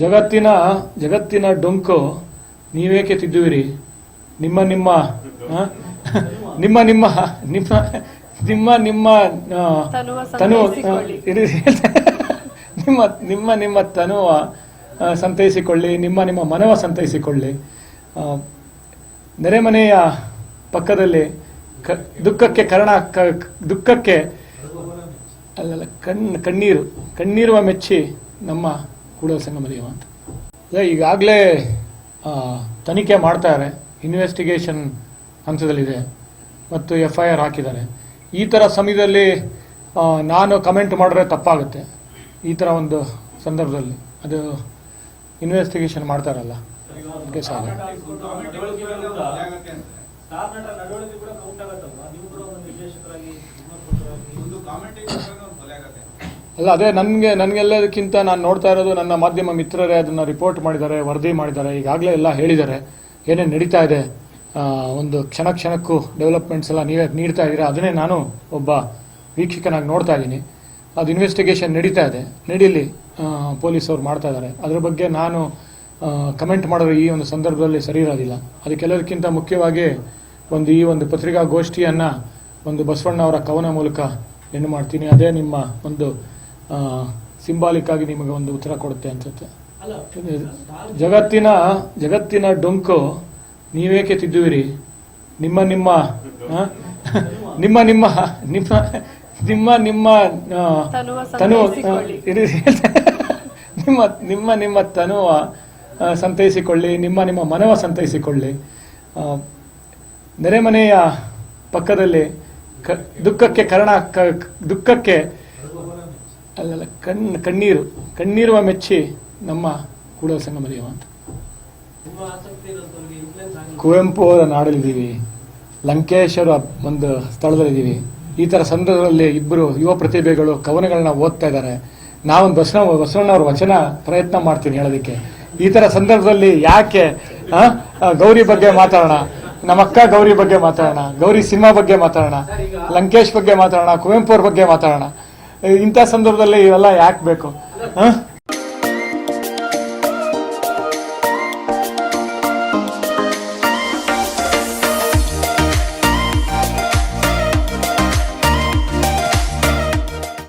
ಜಗತ್ತಿನ ಜಗತ್ತಿನ ಡೊಂಕು ನೀವೇಕೆ ತಿದ್ದುವಿರಿ? ನಿಮ್ಮ ನಿಮ್ಮ ನಿಮ್ಮ ನಿಮ್ಮ ನಿಮ್ಮ ನಿಮ್ಮ ನಿಮ್ಮ ತನು. ನಿಮ್ಮ ನಿಮ್ಮ ನಿಮ್ಮ ತನುವ ಸಂತೈಸಿಕೊಳ್ಳಿ ನಿಮ್ಮ ನಿಮ್ಮ ಮನವ ಸಂತೈಸಿಕೊಳ್ಳಿ. ನೆರೆಮನೆಯ ಪಕ್ಕದಲ್ಲಿ ದುಃಖಕ್ಕೆ ಕಾರಣ ದುಃಖಕ್ಕೆ ಅಲ್ಲಲ್ಲ ಕಣ್ ಕಣ್ಣೀರು ಕಣ್ಣೀರುವ ಮೆಚ್ಚಿ ನಮ್ಮ ಕೂಡಲ ಸಂಗಮದೇವ ಅಂತ. ಈಗಾಗಲೇ ತನಿಖೆ ಮಾಡ್ತಾರೆ ಇನ್ವೆಸ್ಟಿಗೇಷನ್ ಹಂತದಲ್ಲಿದೆ. ಮತ್ತು ಎಫ್ ಐ ಆರ್ ಹಾಕಿದ್ದಾರೆ. ಈ ಥರ ಸಮಯದಲ್ಲಿ ನಾನು ಕಮೆಂಟ್ ಮಾಡಿದ್ರೆ ತಪ್ಪಾಗುತ್ತೆ. ಈ ಥರ ಒಂದು ಸಂದರ್ಭದಲ್ಲಿ. ಅದು ಇನ್ವೆಸ್ಟಿಗೇಷನ್ ಮಾಡ್ತಾರಲ್ಲ ಬಲೆ ಆಗತ್ತೆ. ಅಲ್ಲ, ಅದೇ ನನಗೆ ನನಗೆಲ್ಲದಕ್ಕಿಂತ ನಾನು ನೋಡ್ತಾ ಇರೋದು ನನ್ನ ಮಾಧ್ಯಮ ಮಿತ್ರರೇ ಅದನ್ನು ರಿಪೋರ್ಟ್ ಮಾಡಿದ್ದಾರೆ, ವರದಿ ಮಾಡಿದ್ದಾರೆ, ಈಗಾಗಲೇ ಎಲ್ಲ ಹೇಳಿದ್ದಾರೆ. ಏನೇನು ನಡೀತಾ ಇದೆ ಒಂದು ಕ್ಷಣ ಕ್ಷಣಕ್ಕೂ ಡೆವಲಪ್ಮೆಂಟ್ಸ್ ಎಲ್ಲ ನೀವೇ ನೀಡ್ತಾ ಇದ್ದೀರಾ? ಅದನ್ನೇ ನಾನು ಒಬ್ಬ ವೀಕ್ಷಕನಾಗಿ ನೋಡ್ತಾ ಇದ್ದೀನಿ. ಅದು ಇನ್ವೆಸ್ಟಿಗೇಷನ್ ನಡೀತಾ ಇದೆ. ನಡೀಲಿ ಪೊಲೀಸ್ ಅವ್ರು ಮಾಡ್ತಾ ಇದ್ದಾರೆ. ಅದ್ರ ಬಗ್ಗೆ ನಾನು ಕಮೆಂಟ್ ಮಾಡೋದು ಈ ಒಂದು ಸಂದರ್ಭದಲ್ಲಿ ಸರಿ ಇರೋದಿಲ್ಲ. ಅದಕ್ಕೆಲ್ಲದಕ್ಕಿಂತ ಮುಖ್ಯವಾಗಿ ಒಂದು ಈ ಒಂದು ಪತ್ರಿಕಾಗೋಷ್ಠಿಯನ್ನು ಒಂದು ಬಸವಣ್ಣ ಅವರ ಕವನ ಮೂಲಕ ಏನು ಮಾಡ್ತೀನಿ. ಅದೇ ನಿಮ್ಮ ಒಂದು ಸಿಂಬಾಲಿಕ್ ಆಗಿ ನಿಮಗೆ ಒಂದು ಉತ್ತರ ಕೊಡುತ್ತೆ ಅನ್ಸುತ್ತೆ. ಅಲ್ಲ ಜಗತ್ತಿನ ಜಗತ್ತಿನ ಡೊಂಕು ನೀವೇಕೆ ತಿದ್ದುವಿರಿ? ನಿಮ್ಮ ನಿಮ್ಮ ನಿಮ್ಮ ನಿಮ್ಮ ನಿಮ್ಮ ನಿಮ್ಮ ನಿಮ್ಮ ತನುವ ತನು ಸಂತೈಸಿಕೊಳ್ಳಿ. ನಿಮ್ಮ ನಿಮ್ಮ ನಿಮ್ಮ ತನುವ ಸಂತೈಸಿಕೊಳ್ಳಿ ನಿಮ್ಮ ನಿಮ್ಮ ಮನವ ಸಂತೈಸಿಕೊಳ್ಳಿ. ನೆರೆಮನೆಯ ಪಕ್ಕದಲ್ಲಿ ಕ- ದುಃಖಕ್ಕೆ ಕಾರಣ ಕ- ದುಃಖಕ್ಕೆ ಅಲ್ಲಲ್ಲ ಕಣ್, ಕಣ್ಣೀರು, ಕಣ್ಣೀರುವ ಮೆಚ್ಚಿ ನಮ್ಮ ಕೂಡಲ ಅಂತ ಇರೋದ್ರಿಗೆ ಇನ್ಫ್ಲೂಯೆನ್ಸ್ ಆಗಿ ಕುವೆಂಪು ಅವರ ನಾಡಲ್ಲಿದ್ದೀವಿ. ಲಂಕೇಶ್ವರ ಒಂದು ಸ್ಥಳದಲ್ಲಿದ್ದೀವಿ. ಈ ಥರ ಸಂದರ್ಭದಲ್ಲಿ ಇಬ್ಬರು ಯುವ ಪ್ರತಿಭೆಗಳು ಕವನಗಳನ್ನ ಓದ್ತಾ ಇದ್ದಾರೆ. ನಾವೊಂದು ಬಸವ, ಬಸವಣ್ಣವ್ರ ವಚನ ಪ್ರಯತ್ನ ಮಾಡ್ತೀನಿ ಹೇಳೋದಕ್ಕೆ. ಈ ತರ ಸಂದರ್ಭದಲ್ಲಿ ಯಾಕೆ ಗೌರಿ ಬಗ್ಗೆ ಮಾತಾಡೋಣ. ನಮ್ಮ ಅಕ್ಕ ಗೌರಿ ಬಗ್ಗೆ ಮಾತಾಡೋಣ. ಗೌರಿ ಸಿನಿಮಾ ಬಗ್ಗೆ ಮಾತಾಡೋಣ. ಲಂಕೇಶ್ ಬಗ್ಗೆ ಮಾತಾಡೋಣ. ಕುವೆಂಪು ಅವ್ರ ಬಗ್ಗೆ ಮಾತಾಡೋಣ. ಇಂಥ ಸಂದರ್ಭದಲ್ಲಿ ಇವೆಲ್ಲ ಯಾಕೆ ಬೇಕು?